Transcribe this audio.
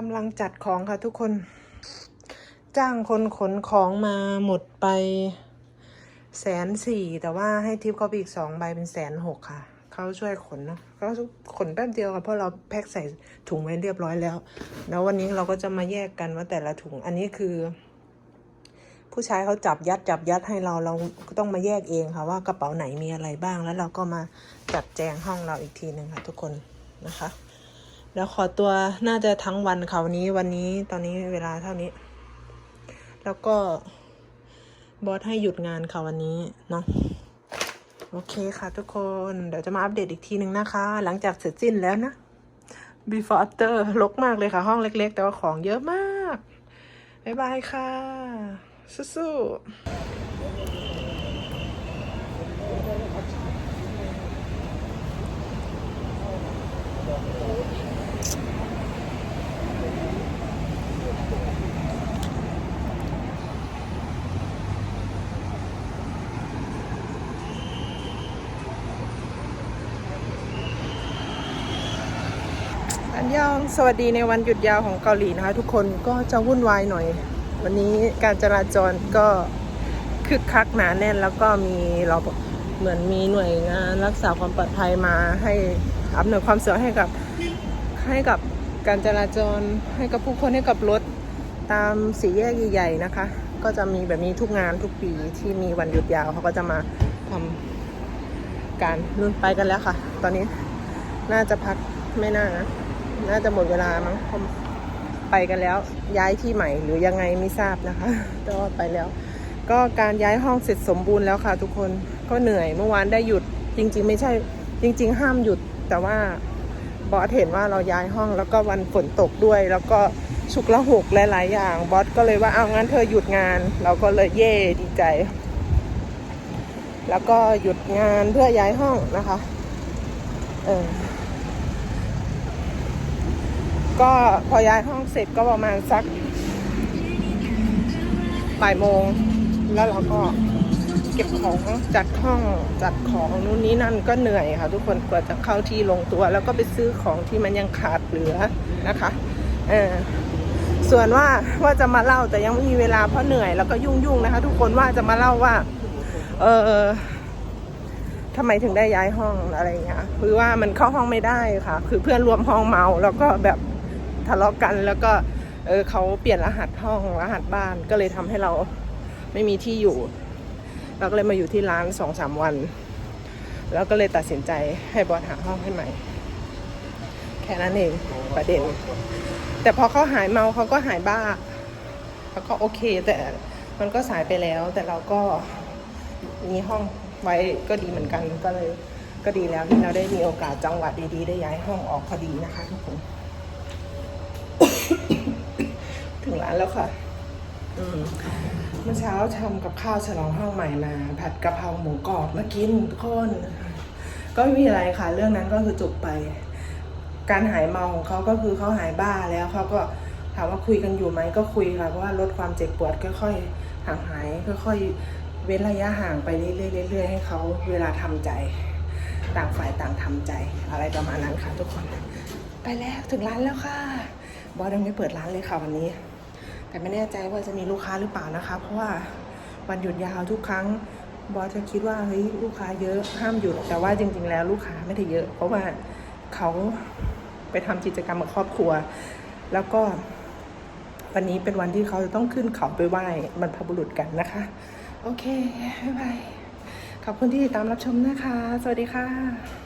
กำลังจัดของค่ะทุกคน จ้างคนขนของมาหมดไปแสนสี่แต่ว่าให้ทิปเขาไปอีกสองใบเป็นแสนหกค่ะ เขาช่วยขนเนาะเขาขนแป๊บเดียวค่ะเพราะเราแพ็คใส่ถุงไว้เรียบร้อยแล้ว แล้ววันนี้เราก็จะมาแยกกันว่าแต่ละถุง อันนี้คือ ผู้ชายเขาจับยัดจับยัดให้เราเราก็ต้องมาแยกเองค่ะ ว่ากระเป๋าไหนมีอะไรบ้างแล้วเราก็มาจัดแจงห้องเราอีกทีหนึ่งค่ะ ทุกคนนะคะ แล้วขอตัวน่าจะทั้งวันค่ะวันนี้วันนี้ตอนนี้เวลาเท่านี้ แล้วก็บอสให้หยุดงานค่ะวันนี้เนาะโอเคค่ะทุกคนเดี๋ยวจะมาอัปเดตอีกทีหนึ่งนะคะ หลังจากเสร็จสิ้นแล้วนะ before after ลกมากเลยค่ะ ห้องเล็ก ๆ แต่ว่าของเยอะมาก บ๊ายบายค่ะ สู้ๆ อันยองสวัสดีในวันหยุดยาวของเกาหลีนะคะ ทุกคนก็จะวุ่นวายหน่อย วันนี้การจราจรก็คึกคักหนาแน่น แล้วก็มีเราเหมือนมีหน่วยงานรักษาความปลอดภัยมาให้อำนวยความสะดวกให้กับ ให้กับการจราจรให้กับผู้คนให้กับรถตามสี่แยกใหญ่ๆนะคะ ก็จะมีแบบนี้ทุกงานทุกปีที่มีวันหยุดยาวเขาก็จะมาทำการนู่นไปกันแล้วค่ะ ตอนนี้น่าจะพักไม่น่านะน่าจะหมดเวลามั้งไปกันแล้วย้ายที่ใหม่หรือยังไงไม่ทราบนะคะแต่ว่าไปแล้ว ก็การย้ายห้องเสร็จสมบูรณ์แล้วค่ะ ทุกคนก็เหนื่อยเมื่อวานได้หยุดจริง ๆ ไม่ใช่จริง ๆ ห้ามหยุดแต่ว่า บอสเห็นว่าเราย้ายห้องแล้วก็วันฝนตกด้วย แล้วก็ฉุกละหกหลายๆอย่าง บอสก็เลยว่าเอางั้นเธอหยุดงาน เราก็เลยเย่ดีใจ แล้วก็หยุดงานเพื่อย้ายห้องนะคะเออก็พอย้ายห้องเสร็จก็ประมาณสักบ่ายโมง แล้วเราก็ เก็บของจัดห้องจัดของนู่นนี้นั่นก็เหนื่อยค่ะ ทุกคนกว่าจะเข้าที่ลงตัว แล้วก็ไปซื้อของที่มันยังขาดเหลือนะคะเออส่วนว่าว่าจะมาเล่าแต่ยังไม่มีเวลาเพราะเหนื่อยแล้วก็ยุ่งๆนะคะ ทุกคนว่าจะมาเล่าว่า เออทำไมถึงได้ย้ายห้องอะไรเงี้ยคือว่ามันเข้าห้องไม่ได้ค่ะ คือเพื่อนรวมห้องเมาแล้วก็แบบทะเลาะกันแล้วก็เออเขาเปลี่ยนรหัสห้องรหัสบ้านก็เลยทำให้เราไม่มีที่อยู่ เราก็เลยมาอยู่ที่ร้านสองสามวัน แล้วก็เลยตัดสินใจให้บอสหาห้องให้ใหม่ แค่นั้นเองประเด็น แต่พอเขาหายเมาเขาก็หายบ้าแล้วก็โอเค แต่มันก็สายไปแล้ว แต่เราก็มีห้องไว้ก็ดีเหมือนกันก็เลยก็ดีแล้วที่เราได้มีโอกาสจังหวัดดีๆ ได้ย้ายห้องออกพอดีนะคะทุกคน ถึงร้านแล้วค่ะ อืม มื่อเช้าทำกับข้าวฉลองห้องใหม่มา ผัดกะเพราหมูกรอบมากินทุกคน ก็ไม่มีอะไรค่ะ เรื่องนั้นก็คือจบไป การหายเมาของเขาก็คือเขาหายบ้าแล้วเขาก็ถามว่าคุยกันอยู่ไหมก็คุยค่ะเพราะว่าลดความเจ็บปวดค่อยๆห่างหายค่อยๆเว้นระยะห่างไปเรื่อยๆให้เขาเวลาทำใจ ต่างฝ่ายต่างทำใจ อะไรประมาณนั้นค่ะทุกคน ไปแล้วถึงร้านแล้วค่ะบอสยังไม่เปิดร้านเลยค่ะวันนี้ แต่ไม่แน่ใจว่าจะมีลูกค้าหรือเปล่านะคะ เพราะว่าวันหยุดยาวทุกครั้งบอสจะคิดว่าเฮ้ยลูกค้าเยอะห้ามหยุดแต่ว่าจริง ๆ แล้วลูกค้าไม่ได้เยอะ เพราะว่าเขาไปทำกิจกรรมกับครอบครัว แล้วก็วันนี้เป็นวันที่เขาจะต้องขึ้นเขาไปไหว้บรรพบุรุษกันนะคะ โอเคบ๊ายบายขอบคุณที่ติดตามรับชมนะคะ สวัสดีค่ะ